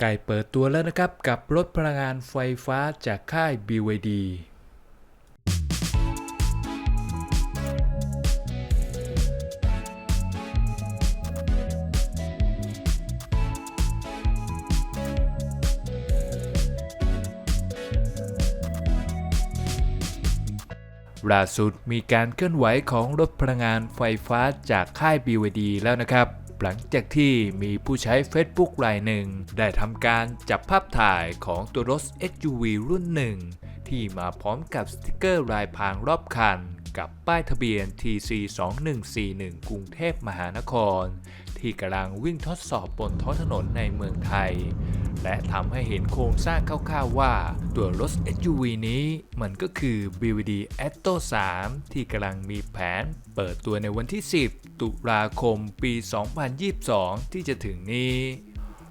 ไก่เปิดตัวแล้วนะครับกับรถพลังงานไฟฟ้าจากค่าย BYD ล่าสุดมีการเคลื่อนไหวของรถพลังงานไฟฟ้าจากค่าย BYD แล้วนะครับ หลังจากที่มีผู้ใช้ Facebook รายหนึ่ง ได้ทำการจับภาพถ่ายของตัวรถ SUV รุ่นหนึ่ง ที่มาพร้อมกับสติกเกอร์ลายพรางรอบคัน กับป้ายทะเบียน TC 2141กรุงเทพมหานคร ที่กำลังวิ่งทดสอบบนท้องถนนในเมืองไทย และทำให้เห็นโครงสร้างคร่าวๆว่า ตัวรถ SUV นี้มันก็คือ BYD Atto 3 ที่กำลังมีแผนเปิดตัวในวันที่ 10 ตุลาคมปี 2022 ที่จะถึงนี้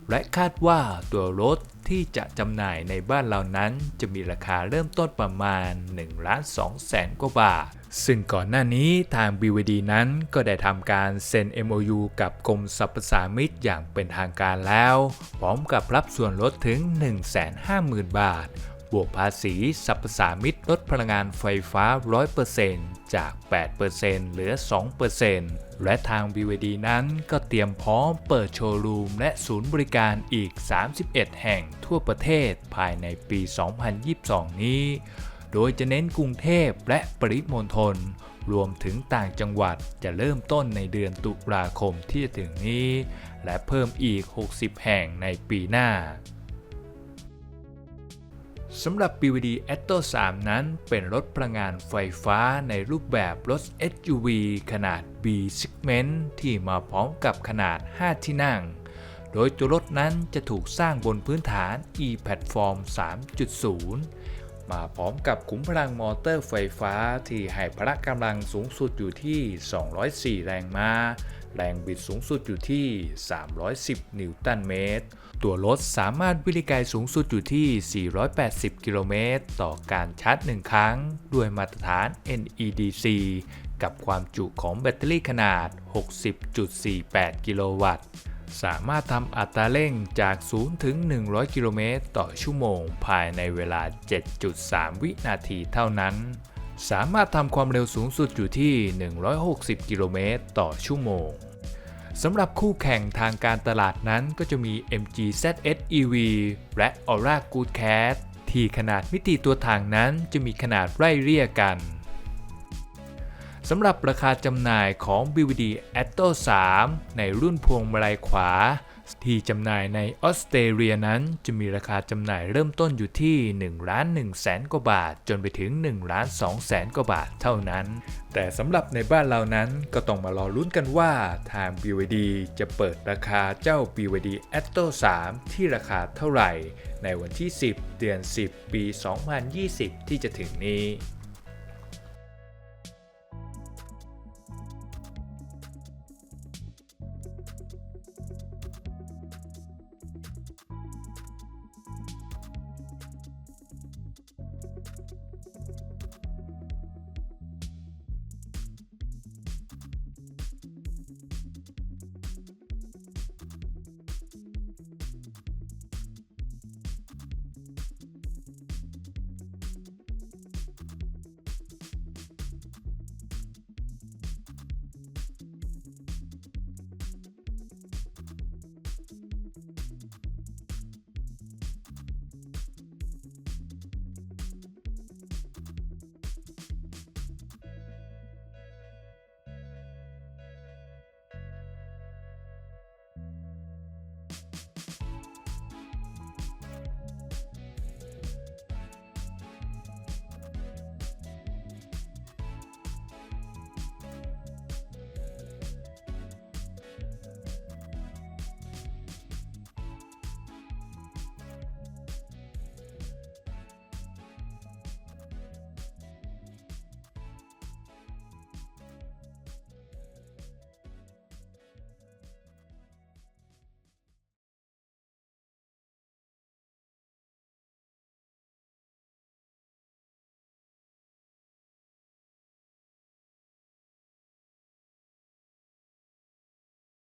และคาดว่าตัวรถที่จะจำหน่ายในบ้านเรานั้น จะมีราคาเริ่มต้นประมาณ1ล้าน2แสนกว่าบาท ซึ่งก่อนหน้านี้ทาง BVD นั้นก็ได้ทำการเซ็น MOU กับกรมสรรพสามิตอย่างเป็นทางการแล้ว พร้อมกับรับส่วนลดถึง 150,000 บาท บวกภาษีสรรพสามิตลดพลังงานไฟฟ้า 100%จาก 8%เหลือ 2%และทาง BVD นั้นก็เตรียมพร้อมเปิดโชว์รูมและศูนย์บริการอีก 31 แห่งทั่วประเทศภายในปี 2022 นี้ โดยจะเน้นกรุงเทพและปริมณฑล รวมถึงต่างจังหวัดจะเริ่มต้นในเดือนตุลาคมที่จะถึงนี้ และเพิ่มอีก 60 แห่งในปีหน้าสำหรับ BVD Atto 3 นั้นเป็นรถพลังงานไฟฟ้าในรูปแบบรถ SUV ขนาด B segment ที่มาพร้อมกับขนาด 5 ที่นั่ง โดยตัวรถนั้นจะถูกสร้างบนพื้นฐาน e-platform 3.0 มาพร้อมกับขุมพลังมอเตอร์ไฟฟ้าที่ให้พละกำลังสูงสุดอยู่ที่ 204 แรงม้า แรงบิดสูงสุดอยู่ที่ 310 นิวตันเมตร ตัวรถสามารถวิ่งไกลสูงสุดอยู่ที่ 480 กิโลเมตร ต่อการชาร์จ 1 ครั้ง ด้วยมาตรฐาน NEDC กับความจุของแบตเตอรี่ขนาด 60.48 กิโลวัตต์ สามารถทำอัตราเร่งจาก 0 ถึง 100 กิโลเมตรต่อชั่วโมง ภายในเวลา 7.3 วินาทีเท่านั้น สามารถทำความเร็วสูงสุดอยู่ที่ 160 กิโลเมตรต่อชั่วโมงสำหรับคู่แข่งทางการตลาดนั้นก็จะมี MG ZS EV และ Aura Good Cat ที่ขนาดมิติตัวถังนั้นจะมีขนาดไล่เรียกกัน สำหรับราคาจำหน่ายของ BVD Atto 3 ในรุ่นพวงมาลัยขวา ที่จำหน่ายในออสเตรเลียนั้นจะมีราคาจำหน่ายเริ่มต้นอยู่ที่1ล้าน1แสนกว่าบาท จนไปถึง1ล้าน2แสนกว่าบาทเท่านั้น แต่สำหรับในบ้านเรานั้นก็ต้องมารอลุ้นกันว่าทาง BYD จะเปิดราคาเจ้า BYD Atto 3 ที่ราคาเท่าไหร่ ในวันที่ 10 เดือน 10 ปี 2020 ที่จะถึงนี้